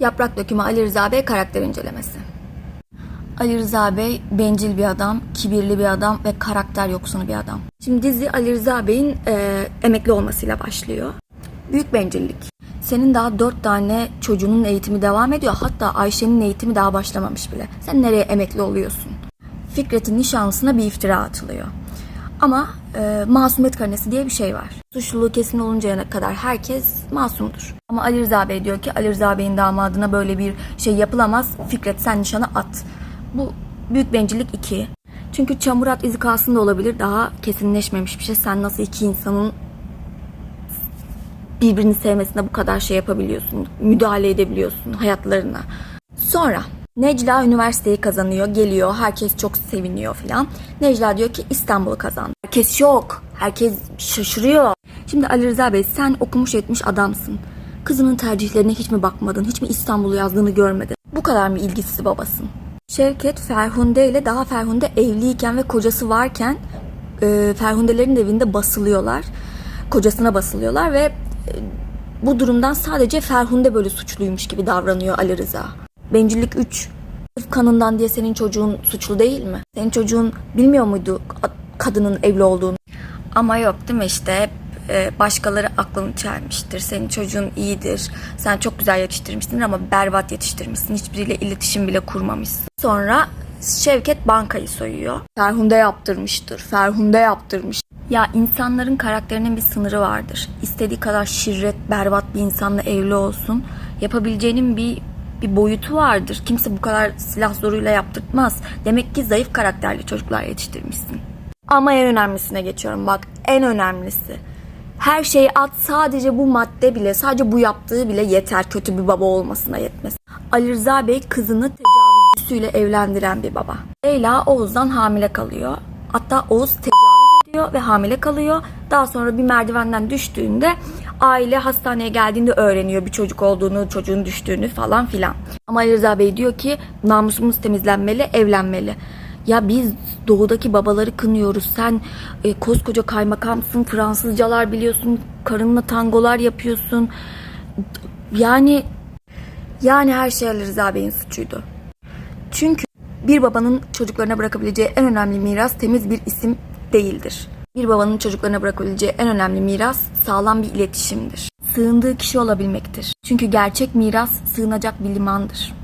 Yaprak Dökümü Ali Rıza Bey karakter incelemesi. Ali Rıza Bey bencil bir adam, kibirli bir adam ve karakter yoksunu bir adam. Şimdi dizi Ali Rıza Bey'in e, emekli olmasıyla başlıyor. Büyük bencillik. Senin daha dört tane çocuğunun eğitimi devam ediyor. Hatta Ayşe'nin eğitimi daha başlamamış bile. Sen nereye emekli oluyorsun? Fikret'in nişanlısına bir iftira atılıyor. Ama e, masumiyet karnesi diye bir şey var. Suçluluğu kesin oluncaya kadar herkes masumdur. Ama Ali Rıza Bey diyor ki Ali Rıza Bey'in damadına böyle bir şey yapılamaz. Fikret sen nişanı at. Bu büyük bencillik iki. Çünkü çamurat izi kalsın da olabilir. Daha kesinleşmemiş bir şey. Sen nasıl iki insanın birbirini sevmesine bu kadar şey yapabiliyorsun. Müdahale edebiliyorsun hayatlarına. Sonra Necla üniversiteyi kazanıyor, geliyor. Herkes çok seviniyor filan. Necla diyor ki İstanbul'u kazandı. Herkes şok. Herkes şaşırıyor. Şimdi Ali Rıza Bey sen okumuş etmiş adamsın. Kızının tercihlerine hiç mi bakmadın? Hiç mi İstanbul'u yazdığını görmedin? Bu kadar mı ilgisiz babasın? Şevket Ferhunde ile daha Ferhunde evliyken ve kocası varken e, Ferhundelerin evinde basılıyorlar. Kocasına basılıyorlar ve e, bu durumdan sadece Ferhunde böyle suçluymuş gibi davranıyor Ali Rıza. Bencillik 3. Sırf kanından diye senin çocuğun suçlu değil mi? Senin çocuğun bilmiyor muydu kadının evli olduğunu? Ama yok değil mi işte hep e, başkaları aklını çelmiştir. Senin çocuğun iyidir. Sen çok güzel yetiştirmişsin ama berbat yetiştirmişsin. Hiçbiriyle iletişim bile kurmamışsın. Sonra Şevket bankayı soyuyor. Ferhunde yaptırmıştır. Ferhunde yaptırmış. Ya insanların karakterinin bir sınırı vardır. İstediği kadar şirret, berbat bir insanla evli olsun. Yapabileceğinin bir bir boyutu vardır. Kimse bu kadar silah zoruyla yaptırtmaz. Demek ki zayıf karakterli çocuklar yetiştirmişsin. Ama en önemlisine geçiyorum bak. En önemlisi. Her şeyi at sadece bu madde bile, sadece bu yaptığı bile yeter kötü bir baba olmasına yetmez. Ali Rıza Bey kızını tecavüzcüsüyle evlendiren bir baba. Leyla Oğuz'dan hamile kalıyor. Hatta Oğuz tecavüz ediyor ve hamile kalıyor. Daha sonra bir merdivenden düştüğünde aile hastaneye geldiğinde öğreniyor bir çocuk olduğunu, çocuğun düştüğünü falan filan. Ama Ali Rıza Bey diyor ki namusumuz temizlenmeli, evlenmeli. Ya biz doğudaki babaları kınıyoruz. Sen e, koskoca kaymakamsın, Fransızcalar biliyorsun, karınla tangolar yapıyorsun. Yani yani her şey Ali Rıza Bey'in suçuydu. Çünkü bir babanın çocuklarına bırakabileceği en önemli miras temiz bir isim değildir. Bir babanın çocuklarına bırakabileceği en önemli miras sağlam bir iletişimdir. Sığındığı kişi olabilmektir. Çünkü gerçek miras sığınacak bir limandır.